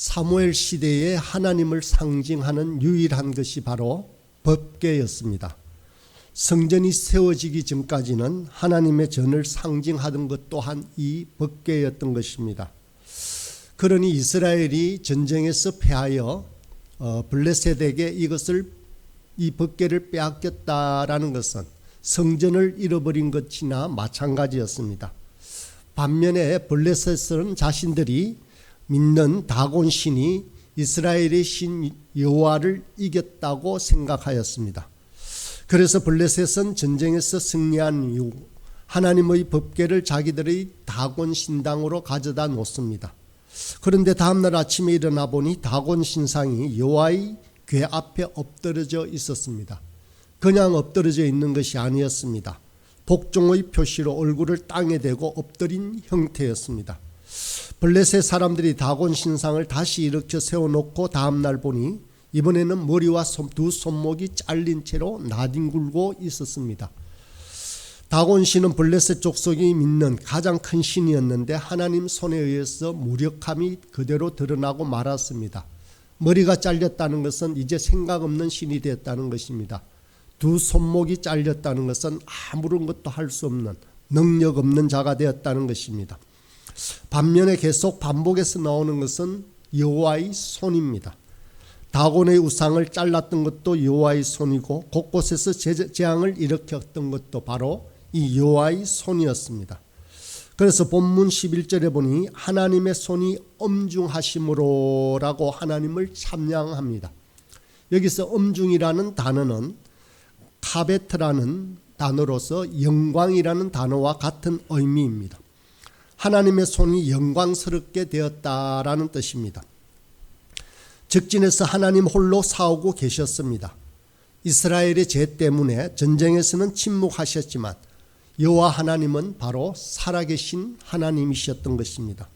사무엘 시대에 하나님을 상징하는 유일한 것이 바로 법궤였습니다. 성전이 세워지기 전까지는 하나님의 전을 상징하던 것 또한 이 법궤였던 것입니다. 그러니 이스라엘이 전쟁에서 패하여 어, 블레셋에게 이것을 이 법궤를 빼앗겼다라는 것은 성전을 잃어버린 것이나 마찬가지였습니다. 반면에 블레셋은 자신들이 믿는 다곤 신이 이스라엘의 신 여호와를 이겼다고 생각하였습니다. 그래서 블레셋은 전쟁에서 승리한 이후 하나님의 법궤를 자기들의 다곤 신당으로 가져다 놓습니다. 그런데 다음날 아침에 일어나 보니 다곤 신상이 여호와의 궤 앞에 엎드러져 있었습니다. 그냥 엎드러져 있는 것이 아니었습니다. 복종의 표시로 얼굴을 땅에 대고 엎드린 형태였습니다. 블레셋 사람들이 다곤 신상을 다시 일으켜 세워놓고 다음날 보니 이번에는 머리와 손, 두 손목이 잘린 채로 나뒹굴고 있었습니다. 다곤 신은 블레셋 족속이 믿는 가장 큰 신이었는데 하나님 손에 의해서 무력함이 그대로 드러나고 말았습니다. 머리가 잘렸다는 것은 이제 생각 없는 신이 되었다는 것입니다. 두 손목이 잘렸다는 것은 아무런 것도 할 수 없는 능력 없는 자가 되었다는 것입니다. 반면에 계속 반복해서 나오는 것은 여호와의 손입니다. 다곤의 우상을 잘랐던 것도 여호와의 손이고 곳곳에서 재앙을 일으켰던 것도 바로 이 여호와의 손이었습니다. 그래서 본문 11절에 보니 하나님의 손이 엄중하심으로라고 하나님을 찬양합니다. 여기서 엄중이라는 단어는 카베트라는 단어로서 영광이라는 단어와 같은 의미입니다. 하나님의 손이 영광스럽게 되었다라는 뜻입니다. 적진에서 하나님 홀로 싸우고 계셨습니다. 이스라엘의 죄 때문에 전쟁에서는 침묵하셨지만 여호와 하나님은 바로 살아계신 하나님이셨던 것입니다.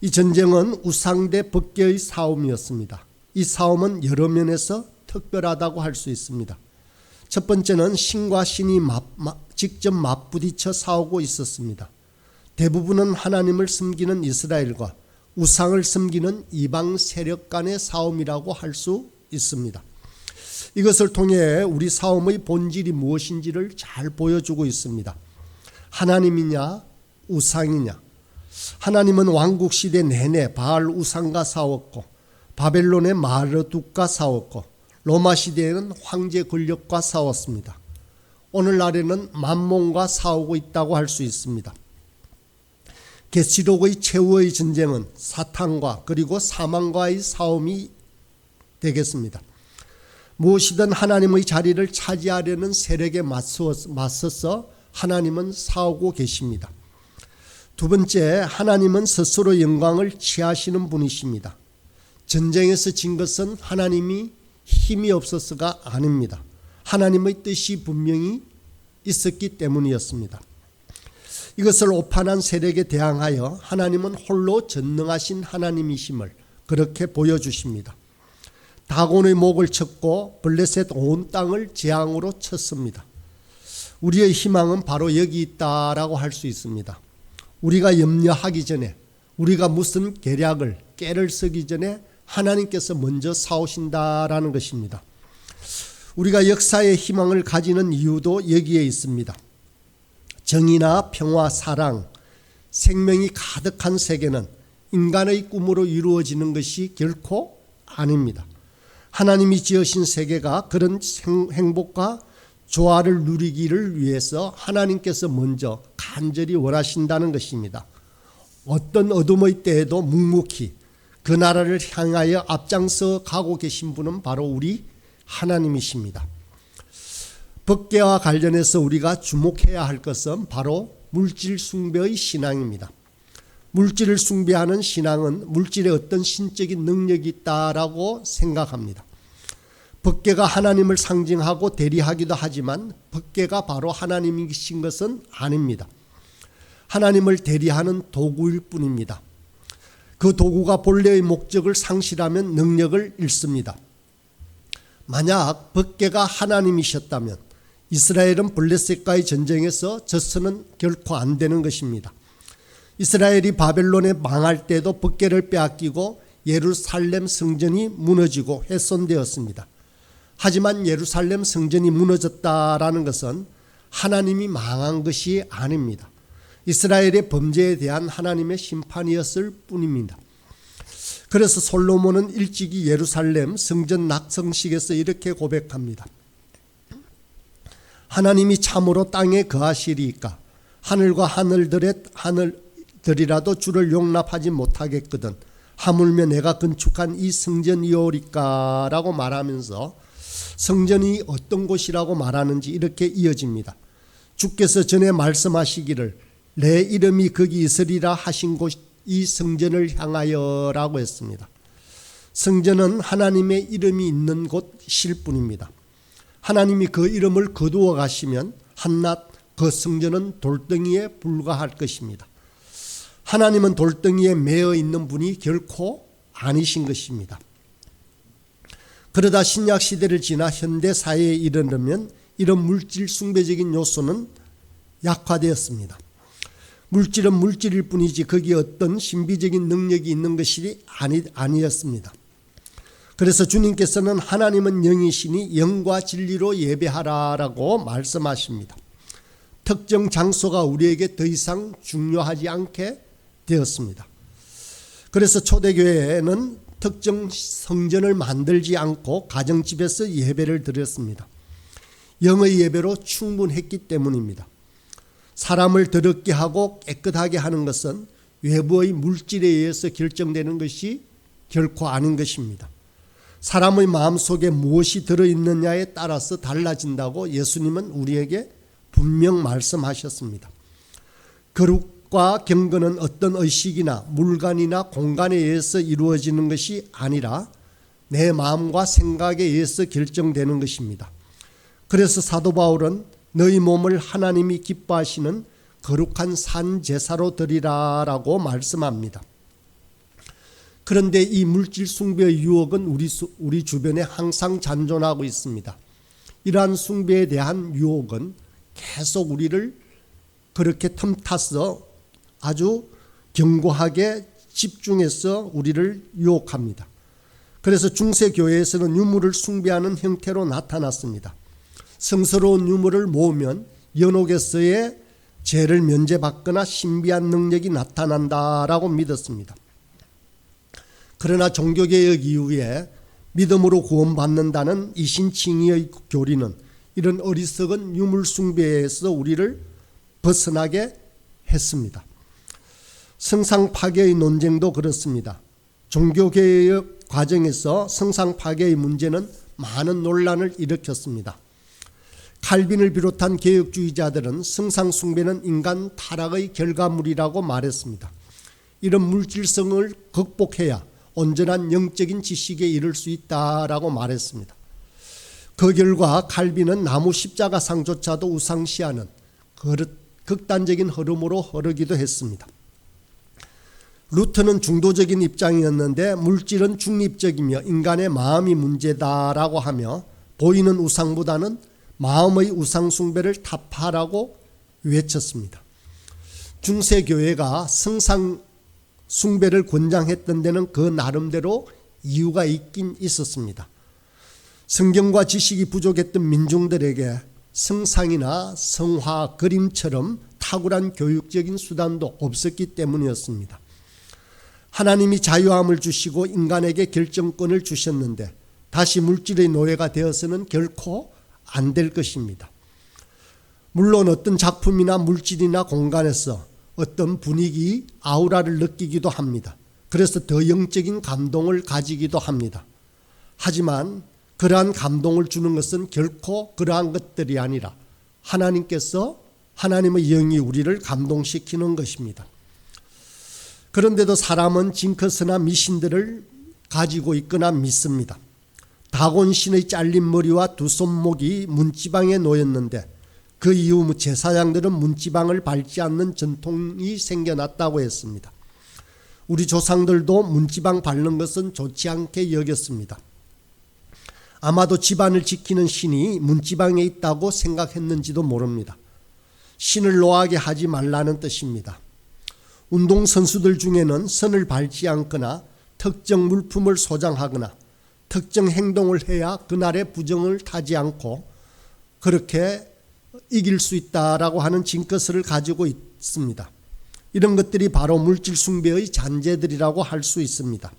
이 전쟁은 우상 대 법계의 싸움이었습니다. 이 싸움은 여러 면에서 특별하다고 할 수 있습니다. 첫 번째는 신과 신이 맞, 직접 맞부딪혀 싸우고 있었습니다. 대부분은 하나님을 섬기는 이스라엘과 우상을 섬기는 이방 세력 간의 싸움이라고 할 수 있습니다. 이것을 통해 우리 싸움의 본질이 무엇인지를 잘 보여주고 있습니다. 하나님이냐 우상이냐 하나님은 왕국 시대 내내 바알 우상과 싸웠고 바벨론의 마르둑과 싸웠고 로마 시대에는 황제 권력과 싸웠습니다. 오늘날에는 만몬과 싸우고 있다고 할 수 있습니다. 계시록의 최후의 전쟁은 사탄과 그리고 사망과의 싸움이 되겠습니다. 무엇이든 하나님의 자리를 차지하려는 세력에 맞서서 하나님은 싸우고 계십니다. 두 번째, 하나님은 스스로 영광을 취하시는 분이십니다. 전쟁에서 진 것은 하나님이 힘이 없어서가 아닙니다. 하나님의 뜻이 분명히 있었기 때문이었습니다. 이것을 오판한 세력에 대항하여 하나님은 홀로 전능하신 하나님이심을 그렇게 보여주십니다. 다곤의 목을 쳤고 블레셋 온 땅을 재앙으로 쳤습니다. 우리의 희망은 바로 여기 있다라고 할 수 있습니다. 우리가 염려하기 전에 우리가 무슨 계략을 깨를 쓰기 전에 하나님께서 먼저 사오신다라는 것입니다. 우리가 역사의 희망을 가지는 이유도 여기에 있습니다. 정의나 평화, 사랑, 생명이 가득한 세계는 인간의 꿈으로 이루어지는 것이 결코 아닙니다. 하나님이 지으신 세계가 그런 행복과 조화를 누리기를 위해서 하나님께서 먼저 간절히 원하신다는 것입니다. 어떤 어둠의 때에도 묵묵히 그 나라를 향하여 앞장서 가고 계신 분은 바로 우리 하나님이십니다. 법계와 관련해서 우리가 주목해야 할 것은 바로 물질 숭배의 신앙입니다. 물질을 숭배하는 신앙은 물질에 어떤 신적인 능력이 있다라고 생각합니다. 법계가 하나님을 상징하고 대리하기도 하지만 법계가 바로 하나님이신 것은 아닙니다. 하나님을 대리하는 도구일 뿐입니다. 그 도구가 본래의 목적을 상실하면 능력을 잃습니다. 만약 법계가 하나님이셨다면 이스라엘은 블레셋과의 전쟁에서 져서는 결코 안 되는 것입니다. 이스라엘이 바벨론에 망할 때도 법계를 빼앗기고 예루살렘 성전이 무너지고 훼손되었습니다. 하지만 예루살렘 성전이 무너졌다라는 것은 하나님이 망한 것이 아닙니다. 이스라엘의 범죄에 대한 하나님의 심판이었을 뿐입니다. 그래서 솔로몬은 일찍이 예루살렘 성전 낙성식에서 이렇게 고백합니다. 하나님이 참으로 땅에 거하시리이까 하늘과 하늘들의 하늘들이라도 주를 용납하지 못하겠거든 하물며 내가 건축한 이 성전이오리까라고 말하면서 성전이 어떤 곳이라고 말하는지 이렇게 이어집니다. 주께서 전에 말씀하시기를 내 이름이 거기 있으리라 하신 곳 이 성전을 향하여라고 했습니다. 성전은 하나님의 이름이 있는 곳일 뿐입니다. 하나님이 그 이름을 거두어 가시면 한낱 그 성전은 돌덩이에 불과할 것입니다. 하나님은 돌덩이에 매어 있는 분이 결코 아니신 것입니다. 그러다 신약 시대를 지나 현대 사회에 이르려면 이런 물질 숭배적인 요소는 약화되었습니다. 물질은 물질일 뿐이지 거기에 어떤 신비적인 능력이 있는 것이 아니, 아니었습니다. 그래서 주님께서는 하나님은 영이시니 영과 진리로 예배하라라고 말씀하십니다. 특정 장소가 우리에게 더 이상 중요하지 않게 되었습니다. 그래서 초대교회는 특정 성전을 만들지 않고 가정집에서 예배를 드렸습니다. 영의 예배로 충분했기 때문입니다. 사람을 더럽게 하고 깨끗하게 하는 것은 외부의 물질에 의해서 결정되는 것이 결코 아닌 것입니다. 사람의 마음 속에 무엇이 들어있느냐에 따라서 달라진다고 예수님은 우리에게 분명 말씀하셨습니다. 거룩과 경건은 어떤 의식이나 물건이나 공간에 의해서 이루어지는 것이 아니라 내 마음과 생각에 의해서 결정되는 것입니다. 그래서 사도 바울은 너희 몸을 하나님이 기뻐하시는 거룩한 산 제사로 드리라라고 말씀합니다. 그런데 이 물질 숭배의 유혹은 우리 우리 주변에 항상 잔존하고 있습니다. 이러한 숭배에 대한 유혹은 계속 우리를 그렇게 틈타서 아주 견고하게 집중해서 우리를 유혹합니다. 그래서 중세 교회에서는 유물을 숭배하는 형태로 나타났습니다. 성스러운 유물을 모으면 연옥에서의 죄를 면제받거나 신비한 능력이 나타난다라고 믿었습니다. 그러나 종교개혁 이후에 믿음으로 구원받는다는 이신칭의의 교리는 이런 어리석은 유물숭배에서 우리를 벗어나게 했습니다. 성상 파괴의 논쟁도 그렇습니다. 종교개혁 과정에서 성상 파괴의 문제는 많은 논란을 일으켰습니다. 칼빈을 비롯한 개혁주의자들은 성상 숭배는 인간 타락의 결과물이라고 말했습니다. 이런 물질성을 극복해야 온전한 영적인 지식에 이를 수 있다라고 말했습니다. 그 결과 칼빈은 나무 십자가상조차도 우상시하는 극단적인 흐름으로 흐르기도 했습니다. 루트는 중도적인 입장이었는데 물질은 중립적이며 인간의 마음이 문제다라고 하며 보이는 우상보다는 마음의 우상숭배를 타파하라고 외쳤습니다. 중세교회가 성상 숭배를 권장했던 데는 그 나름대로 이유가 있긴 있었습니다. 성경과 지식이 부족했던 민중들에게 성상이나 성화, 그림처럼 탁월한 교육적인 수단도 없었기 때문이었습니다. 하나님이 자유함을 주시고 인간에게 결정권을 주셨는데 다시 물질의 노예가 되어서는 결코 안 될 것입니다. 물론 어떤 작품이나 물질이나 공간에서 어떤 분위기, 아우라를 느끼기도 합니다. 그래서 더 영적인 감동을 가지기도 합니다. 하지만 그러한 감동을 주는 것은 결코 그러한 것들이 아니라 하나님께서 하나님의 영이 우리를 감동시키는 것입니다. 그런데도 사람은 징크스나 미신들을 가지고 있거나 믿습니다. 다곤신의 잘린 머리와 두 손목이 문지방에 놓였는데 그 이후 제사장들은 문지방을 밟지 않는 전통이 생겨났다고 했습니다. 우리 조상들도 문지방 밟는 것은 좋지 않게 여겼습니다. 아마도 집안을 지키는 신이 문지방에 있다고 생각했는지도 모릅니다. 신을 노하게 하지 말라는 뜻입니다. 운동선수들 중에는 선을 밟지 않거나 특정 물품을 소장하거나 특정 행동을 해야 그날의 부정을 타지 않고 그렇게 이길 수 있다라고 하는 징크스를 가지고 있습니다. 이런 것들이 바로 물질 숭배의 잔재들이라고 할 수 있습니다.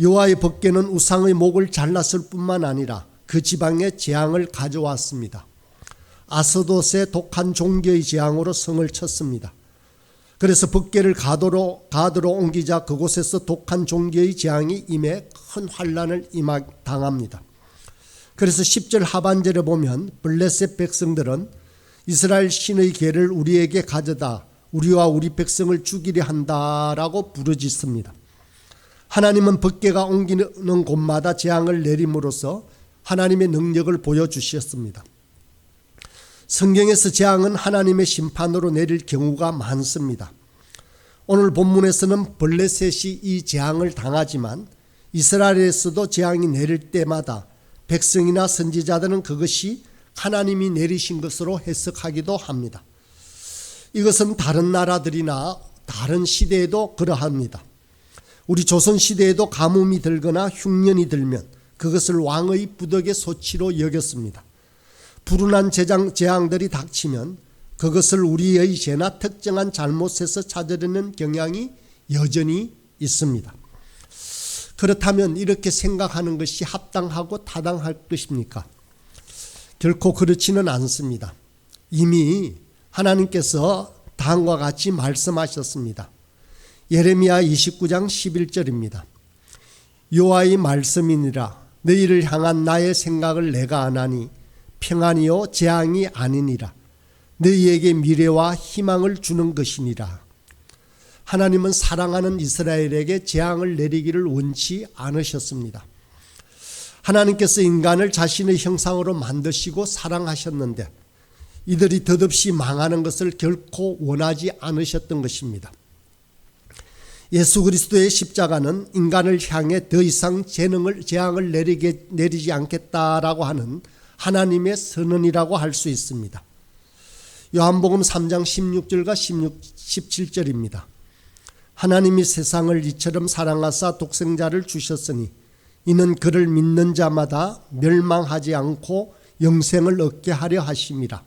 여호와의 법궤는 우상의 목을 잘랐을 뿐만 아니라 그 지방에 재앙을 가져왔습니다. 아스돗의 독한 종교의 재앙으로 성을 쳤습니다. 그래서 법궤를 가도로 가도로 옮기자 그곳에서 독한 종교의 재앙이 임해 큰 환란을 임하 당합니다. 그래서 10절 하반절에 보면 블레셋 백성들은 이스라엘 신의 궤를 우리에게 가져다 우리와 우리 백성을 죽이려 한다라고 부르짖습니다. 하나님은 법궤가 옮기는 곳마다 재앙을 내림으로써 하나님의 능력을 보여주셨습니다. 성경에서 재앙은 하나님의 심판으로 내릴 경우가 많습니다. 오늘 본문에서는 블레셋이 이 재앙을 당하지만 이스라엘에서도 재앙이 내릴 때마다 백성이나 선지자들은 그것이 하나님이 내리신 것으로 해석하기도 합니다. 이것은 다른 나라들이나 다른 시대에도 그러합니다. 우리 조선 시대에도 가뭄이 들거나 흉년이 들면 그것을 왕의 부덕의 소치로 여겼습니다. 불운한 재장, 재앙들이 닥치면 그것을 우리의 죄나 특정한 잘못에서 찾으려는 경향이 여전히 있습니다. 그렇다면 이렇게 생각하는 것이 합당하고 타당할 것입니까? 결코 그렇지는 않습니다. 이미 하나님께서 다음과 같이 말씀하셨습니다. 예레미야 29장 11절입니다. 여호와의 말씀이니라 너희를 향한 나의 생각을 내가 아나니 평안이요 재앙이 아니니라 너희에게 미래와 희망을 주는 것이니라 하나님은 사랑하는 이스라엘에게 재앙을 내리기를 원치 않으셨습니다. 하나님께서 인간을 자신의 형상으로 만드시고 사랑하셨는데 이들이 덧없이 망하는 것을 결코 원하지 않으셨던 것입니다. 예수 그리스도의 십자가는 인간을 향해 더 이상 재능을 재앙을 내리게 내리지 않겠다라고 하는 하나님의 선언이라고 할 수 있습니다. 요한복음 3장 16절과 16, 17절입니다. 하나님이 세상을 이처럼 사랑하사 독생자를 주셨으니 이는 그를 믿는 자마다 멸망하지 않고 영생을 얻게 하려 하심이라.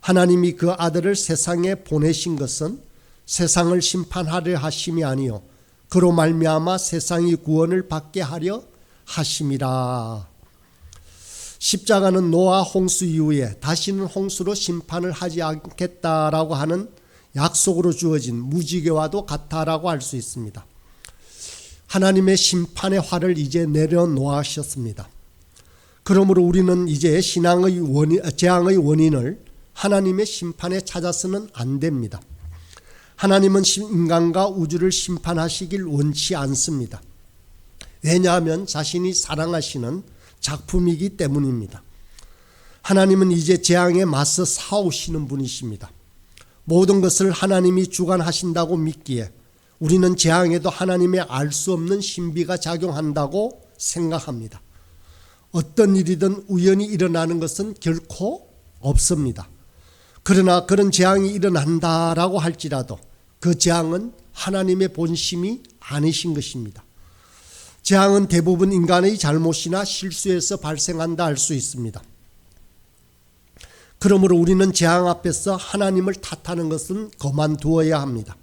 하나님이 그 아들을 세상에 보내신 것은 세상을 심판하려 하심이 아니요 그로 말미암아 세상이 구원을 받게 하려 하심이라. 십자가는 노아 홍수 이후에 다시는 홍수로 심판을 하지 않겠다라고 하는 약속으로 주어진 무지개와도 같다라고 할 수 있습니다. 하나님의 심판의 화를 이제 내려놓으셨습니다. 그러므로 우리는 이제 신앙의 원인, 재앙의 원인을 하나님의 심판에 찾아서는 안 됩니다. 하나님은 인간과 우주를 심판하시길 원치 않습니다. 왜냐하면 자신이 사랑하시는 작품이기 때문입니다. 하나님은 이제 재앙에 맞서 싸우시는 분이십니다. 모든 것을 하나님이 주관하신다고 믿기에 우리는 재앙에도 하나님의 알 수 없는 신비가 작용한다고 생각합니다. 어떤 일이든 우연히 일어나는 것은 결코 없습니다. 그러나 그런 재앙이 일어난다라고 할지라도 그 재앙은 하나님의 본심이 아니신 것입니다. 재앙은 대부분 인간의 잘못이나 실수에서 발생한다 할 수 있습니다. 그러므로 우리는 재앙 앞에서 하나님을 탓하는 것은 그만두어야 합니다.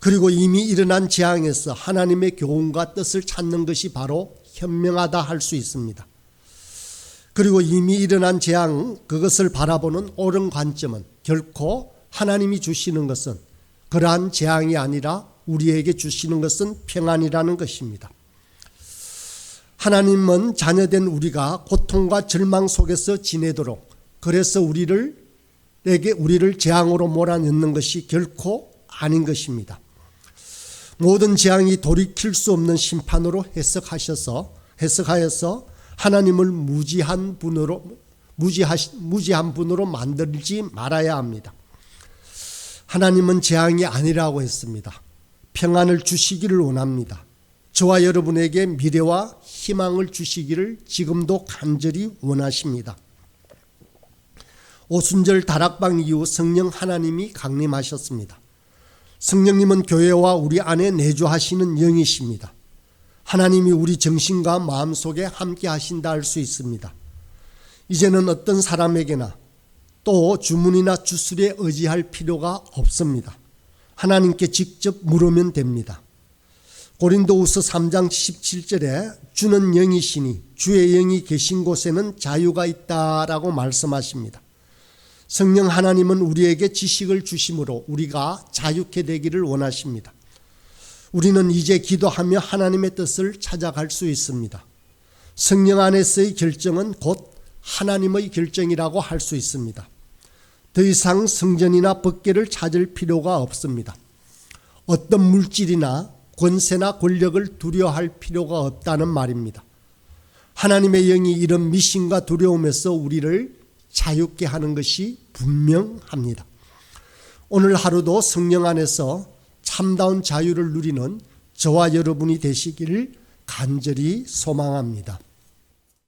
그리고 이미 일어난 재앙에서 하나님의 교훈과 뜻을 찾는 것이 바로 현명하다 할 수 있습니다. 그리고 이미 일어난 재앙 그것을 바라보는 옳은 관점은 결코 하나님이 주시는 것은 그러한 재앙이 아니라 우리에게 주시는 것은 평안이라는 것입니다. 하나님은 자녀된 우리가 고통과 절망 속에서 지내도록 그래서 우리를 에게 우리를 재앙으로 몰아넣는 것이 결코 아닌 것입니다. 모든 재앙이 돌이킬 수 없는 심판으로 해석하셔서 해석하여서 하나님을 무지한 분으로 무지하 무지한 분으로 만들지 말아야 합니다. 하나님은 재앙이 아니라고 했습니다. 평안을 주시기를 원합니다. 저와 여러분에게 미래와 희망을 주시기를 지금도 간절히 원하십니다. 오순절 다락방 이후 성령 하나님이 강림하셨습니다. 성령님은 교회와 우리 안에 내주하시는 영이십니다. 하나님이 우리 정신과 마음 속에 함께 하신다 할 수 있습니다. 이제는 어떤 사람에게나 또 주문이나 주술에 의지할 필요가 없습니다. 하나님께 직접 물으면 됩니다. 고린도후서 3장 17절에 주는 영이시니 주의 영이 계신 곳에는 자유가 있다라고 말씀하십니다. 성령 하나님은 우리에게 지식을 주심으로 우리가 자유케 되기를 원하십니다. 우리는 이제 기도하며 하나님의 뜻을 찾아갈 수 있습니다. 성령 안에서의 결정은 곧 하나님의 결정이라고 할 수 있습니다. 더 이상 성전이나 법계를 찾을 필요가 없습니다. 어떤 물질이나 권세나 권력을 두려워할 필요가 없다는 말입니다. 하나님의 영이 이런 미신과 두려움에서 우리를 자유케 하는 것이 분명합니다. 오늘 하루도 성령 안에서 참다운 자유를 누리는 저와 여러분이 되시기를 간절히 소망합니다.